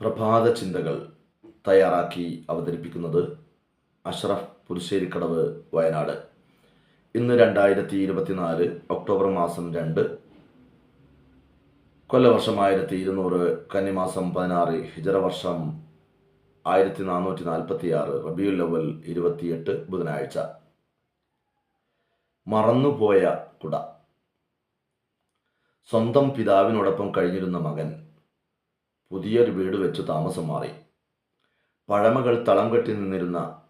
പ്രഭാത ചിന്തകൾ തയ്യാറാക്കി അവതരിപ്പിക്കുന്നത് അഷ്റഫ് പുതുശ്ശേരിക്കടവ് വയനാട്. ഇന്ന് രണ്ടായിരത്തി ഇരുപത്തിനാല് ഒക്ടോബർ മാസം രണ്ട് കൊല്ലവർഷം ആയിരത്തി ഇരുന്നൂറ് കന്നിമാസം പതിനാറ് ഹിജറ വർഷം ആയിരത്തി നാനൂറ്റി നാൽപ്പത്തി ആറ് റബിയുൽ ലവൽ ഇരുപത്തിയെട്ട് ബുധനാഴ്ച. മറന്നുപോയ കുട. സ്വന്തം പിതാവിനോടൊപ്പം കഴിഞ്ഞിരുന്ന മകൻ പുതിയൊരു വീട് വെച്ച് താമസം മാറി. പഴമകൾ തളം കെട്ടി നിന്നിരുന്ന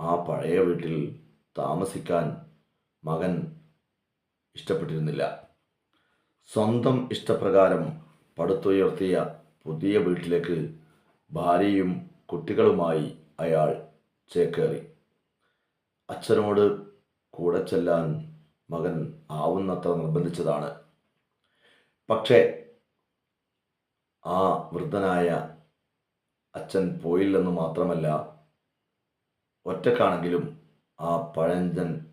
ആ പഴയ വീട്ടിൽ താമസിക്കാൻ മകൻ ഇഷ്ടപ്പെട്ടിരുന്നില്ല. സ്വന്തം ഇഷ്ടപ്രകാരം പടുത്തുയർത്തിയ പുതിയ വീട്ടിലേക്ക് ഭാര്യയും കുട്ടികളുമായി അയാൾ ചേക്കേറി. അച്ഛനോട് കൂടെ ചെല്ലാൻ മകൻ ആവുന്നത്ര നിർബന്ധിച്ചതാണ്. പക്ഷേ ആ വൃദ്ധനായ അച്ഛൻ പോയില്ലെന്ന് മാത്രമല്ല ഒറ്റക്കാണെങ്കിലും ആ പഴഞ്ചൻ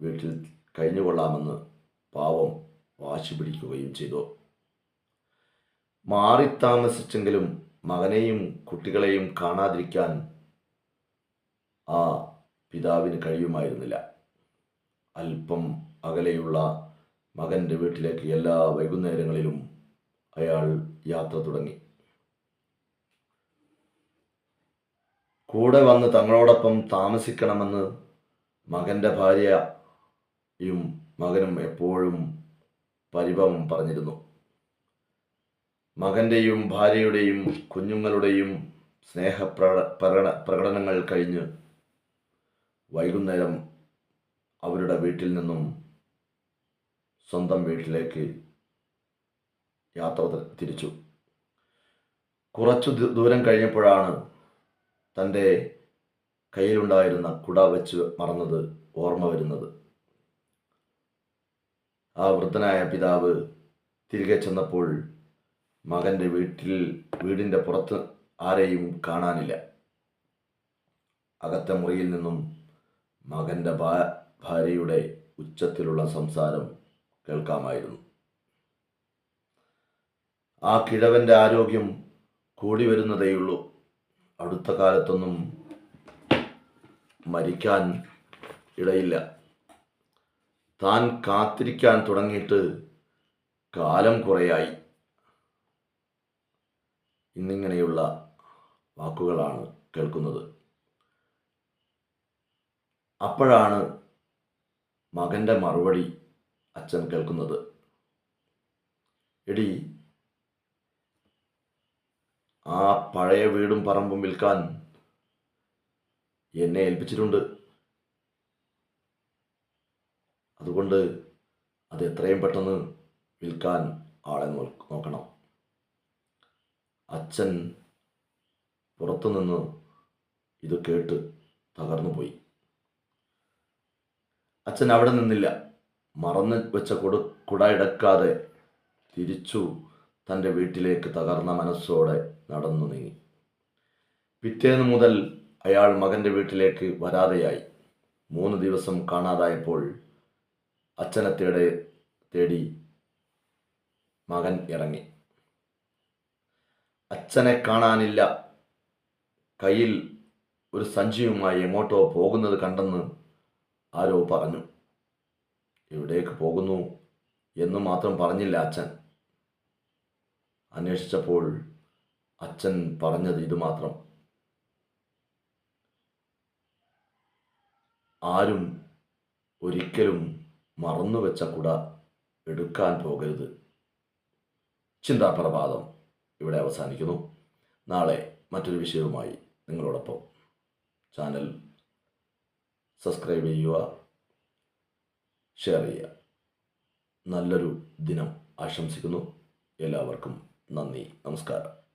വീട്ടിൽ കഴിഞ്ഞുകൊള്ളാമെന്ന് പാവം വാശി പിടിക്കുകയും ചെയ്തു. മാറി താമസിച്ചെങ്കിലും മകനെയും കുട്ടികളെയും കാണാതിരിക്കാൻ ആ പിതാവിന് കഴിയുമായിരുന്നില്ല. അല്പം അകലെയുള്ള മകന്റെ വീട്ടിലേക്ക് എല്ലാ വൈകുന്നേരങ്ങളിലും അയാൾ യാത്ര തുടങ്ങി. കൂടെ വന്ന് തങ്ങളോടൊപ്പം താമസിക്കണമെന്ന് മകന്റെ ഭാര്യയും മകനും എപ്പോഴും പരിഭവം പറഞ്ഞിരുന്നു. മകന്റെയും ഭാര്യയുടെയും കുഞ്ഞുങ്ങളുടെയും സ്നേഹ പ്രകട പ്രകടനങ്ങൾ കഴിഞ്ഞ് വൈകുന്നേരം അവരുടെ വീട്ടിൽ നിന്നും സ്വന്തം വീട്ടിലേക്ക് യാത്ര തിരിച്ചു. കുറച്ചു ദൂരം കഴിഞ്ഞപ്പോഴാണ് തന്റെ കയ്യിലുണ്ടായിരുന്ന കുട വെച്ച് മറന്നത് ഓർമ്മ വരുന്നത്. ആ വൃദ്ധനായ പിതാവ് തിരികെ ചെന്നപ്പോൾ മകന്റെ വീട്ടിൽ വീടിന്റെ പുറത്ത് ആരെയും കാണാനില്ല. അകത്തെ മുറിയിൽ നിന്നും മകന്റെ ഭാര്യയുടെ ഉച്ചത്തിലുള്ള സംസാരം കേൾക്കാമായിരുന്നു. ആ കിഴവന്റെ ആരോഗ്യം കൂടി വരുന്നതേയുള്ളൂ അടുത്ത കാലത്തൊന്നും മരിക്കാൻ ഇടയില്ല. താൻ കാത്തിരിക്കാൻ തുടങ്ങിയിട്ട് കാലം കുറയായി. ഇന്നിങ്ങനെയുള്ള വാക്കുകളാണ് കേൾക്കുന്നത്. അപ്പോഴാണ് മകന്റെ മറുപടി അച്ഛൻ കേൾക്കുന്നത്. എടി ആ പഴയ വീടും പറമ്പും വിൽക്കാൻ എന്നെ ഏൽപ്പിച്ചിട്ടുണ്ട്. അതുകൊണ്ട് അത് എത്രയും പെട്ടെന്ന് വിൽക്കാൻ ആളെ നോക്കണം. അച്ഛൻ പുറത്തുനിന്ന് ഇത് കേട്ട് തകർന്നു പോയി അച്ഛൻ അവിടെ നിന്നില്ല. മറന്നു വെച്ച കുട കുട ഇടക്കാതെ തിരിച്ചു തന്റെ വീട്ടിലേക്ക് തകർന്ന മനസ്സോടെ നടന്നു നീങ്ങി. പിറ്റേന്ന് മുതൽ അയാൾ മകന്റെ വീട്ടിലേക്ക് വരാതെയായി. മൂന്ന് ദിവസം കാണാതായപ്പോൾ അച്ഛനെ തേടെ തേടി മകൻ ഇറങ്ങി. അച്ഛനെ കാണാനില്ല. കയ്യിൽ ഒരു സഞ്ചിയുമായി എങ്ങോട്ടോ പോകുന്നത് കണ്ടെന്ന് ആരോ പറഞ്ഞു. എവിടേക്ക് പോകുന്നു? എന്ന് മാത്രം പറഞ്ഞില്ല അച്ഛൻ. അന്വേഷിച്ചപ്പോൾ അച്ഛൻ പറഞ്ഞത് ഇതുമാത്രം. ആരും ഒരിക്കലും മറന്നുവെച്ച കുട എടുക്കാൻ പോകരുത്. ചിന്താപ്രഭാതം ഇവിടെ അവസാനിക്കുന്നു. നാളെ മറ്റൊരു വിഷയവുമായി നിങ്ങളോടൊപ്പം. ചാനൽ സബ്സ്ക്രൈബ് ചെയ്യുക ഷെയർ ചെയ്യുക. നല്ലൊരു ദിനം ആശംസിക്കുന്നു. എല്ലാവർക്കും നന്ദി. നമസ്കാരം.